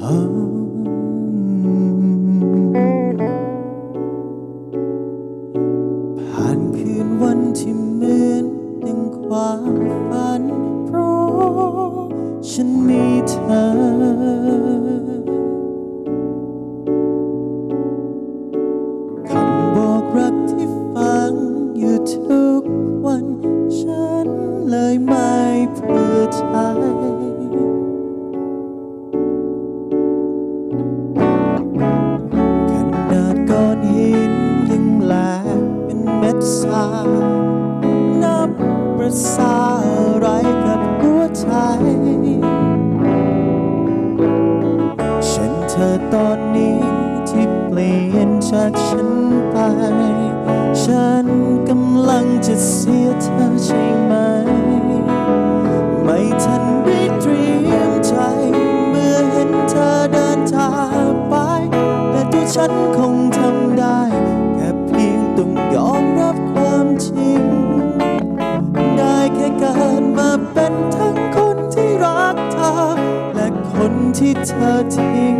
ผ่านคืนวันที่เหมือนดังความฝัน เพราะฉันมีเธอทุกวันฉันเลยไม่เพื่อใจ อตอนนี้ที่เปลี่ยนจากฉันไป ฉันกำลังจะเสียเธอใช่ไหม ไม่ทันได้เตรียมใจ เมื่อเห็นเธอเดินจากไป แต่ตัวฉันคง ที่เธอทิ้ง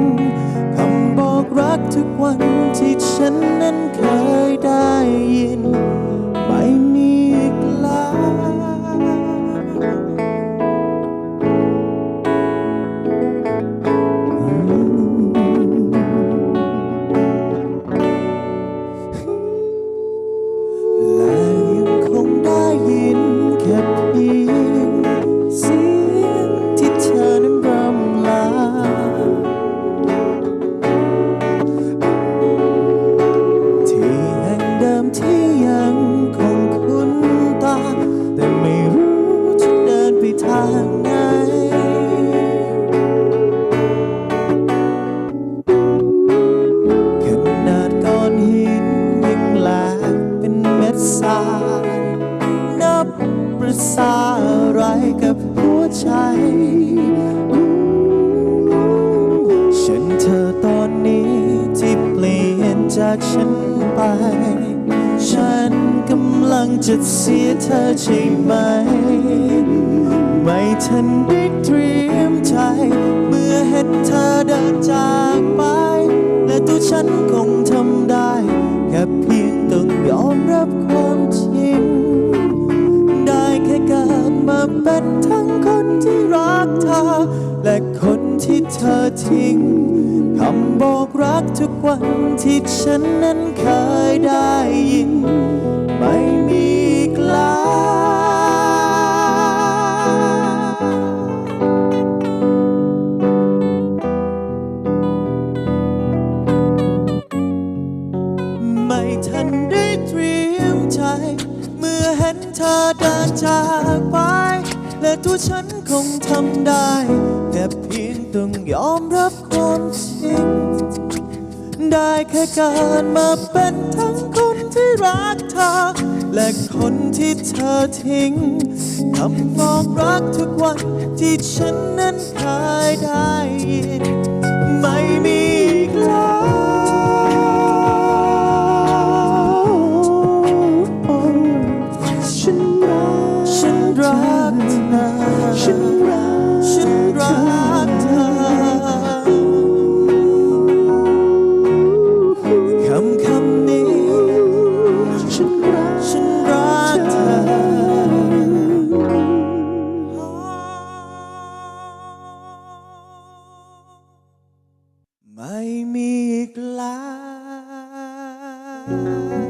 คำบอกรักทุกวันที่ฉันนั้นเคยได้ยิน ไม่านับประสาอะไรกับหัวใจ ฉันเธอตอนนี้ที่เปลี่ยนจากฉันไป ฉันกำลังจะเสียเธอใช่ไหม ไม่ทันได้เตรียมใจ เมื่อเห็นเธอเดินจาก เป็นทั้งคนที่รักเธอ และคนที่เธอทิ้งคำบอกรักทุกวันที่ฉันนั้นเคยได้ยิน ไม่มีกล้วไม่ทันได้เตรียมใจ เมื่อเห็นเธอเดินจากไป และตัวฉันคงทำได้แค่เพียงต้องยอมรับความจริง ได้แค่กิดมาเป็นทั้งคนที่รักเธอ และคนที่เธอทิ้งคำบอกรักทุกวันที่ฉันนั้นเคยได้ยิน time.